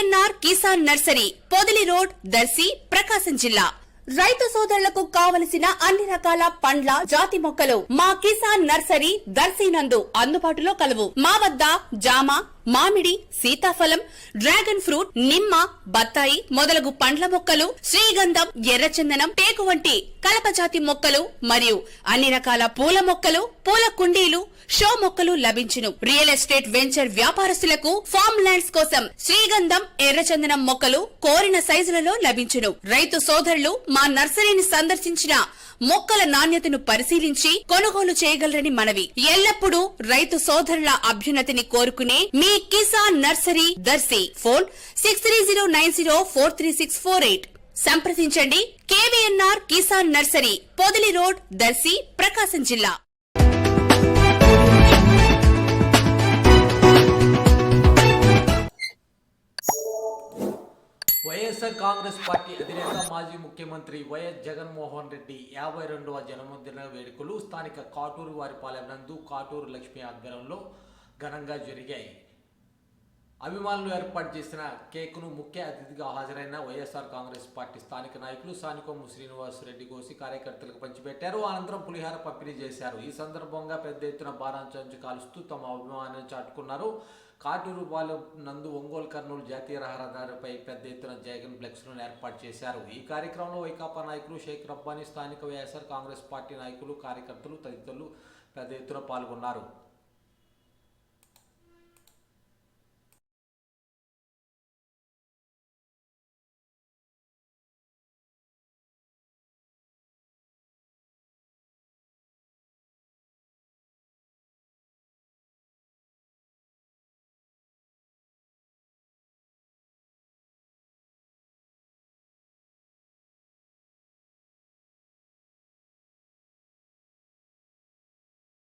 KVNR Kisan nursery Podili road Darsi Prakasam జిల్లా. రైతు సోదరులకు కావలసిన అన్ని రకాల పండ్ల జాతి మొక్కలు మా కిసాన్ నర్సరీ దర్శి నందు అందుబాటులో కలవు. మా వద్ద జామ మామిడి సీతాఫలం డ్రాగన్ ఫ్రూట్ నిమ్మ బత్తాయి మొదలగు పండ్ల మొక్కలు శ్రీగంధం ఎర్రచందనం టేకు వంటి కలపజాతి మొక్కలు మరియు అన్ని రకాల పూల మొక్కలు పూల కుండీలు షో మొక్కలు లభించును. రియల్ ఎస్టేట్ వెంచర్ వ్యాపారస్తులకు ఫార్మ్ ల్యాండ్స్ కోసం శ్రీగంధం ఎర్రచందనం మొక్కలు కోరిన సైజులలో లభించును. రైతు సోదరులు మా నర్సరీని సందర్శించిన మొక్కల నాణ్యతను పరిశీలించి కొనుగోలు చేయగలరని మనవి. ఎల్లప్పుడూ రైతు సోదరుల అభ్యున్నతిని కోరుకునే మీ Kisan nursery Darsi. Phone six three zero nine zero four three six four eight సంప్రదించండి. KVNR Kisan nursery Podili road Darsi Prakasam జిల్లా. వైఎస్ఆర్ కాంగ్రెస్ పార్టీ అధినేత మాజీ ముఖ్యమంత్రి వైఎస్ జగన్మోహన్ రెడ్డి యాభై రెండవ జన్మదిన వేడుకలు స్థానిక కాటూరు వారిపాలెం నందు కాటూరు లక్ష్మి ఆధ్వర్యంలో ఘనంగా జరిగాయి. అభిమానులు ఏర్పాటు చేసిన కేకును ముఖ్య అతిథిగా హాజరైన వైఎస్ఆర్ కాంగ్రెస్ పార్టీ స్థానిక నాయకులు సానికొమ్ము శ్రీనివాస్ రెడ్డి కోసి కార్యకర్తలకు పంచిపెట్టారు. అనంతరం పులిహార పంపిణీ చేశారు. ఈ సందర్భంగా పెద్ద ఎత్తున బారాంచు కాలుస్తూ తమ అభిమానాన్ని చాటుకున్నారు. కాటూరు పాలెం నందు ఒంగోలు కర్నూలు జాతీయ రహదారిపై పెద్ద ఎత్తున జగన్ ఫ్లెక్స్లను ఏర్పాటు చేశారు. ఈ కార్యక్రమంలో వైకాపా నాయకులు షేక్ రబ్బానీ స్థానిక వైఎస్ఆర్ కాంగ్రెస్ పార్టీ నాయకులు కార్యకర్తలు తదితరులు పెద్ద ఎత్తున పాల్గొన్నారు.